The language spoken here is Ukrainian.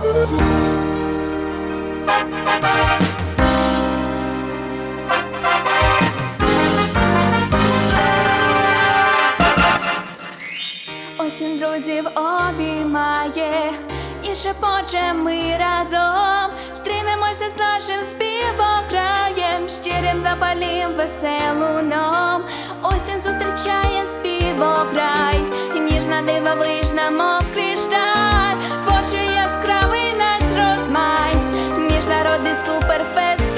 Осінь друзів обіймає і шепоче ми разом Стрінемося з нашим співограєм, щирим запалім веселуном. Осінь зустрічає співограй, і ніжна дивовижна, мов кришталь, super festa.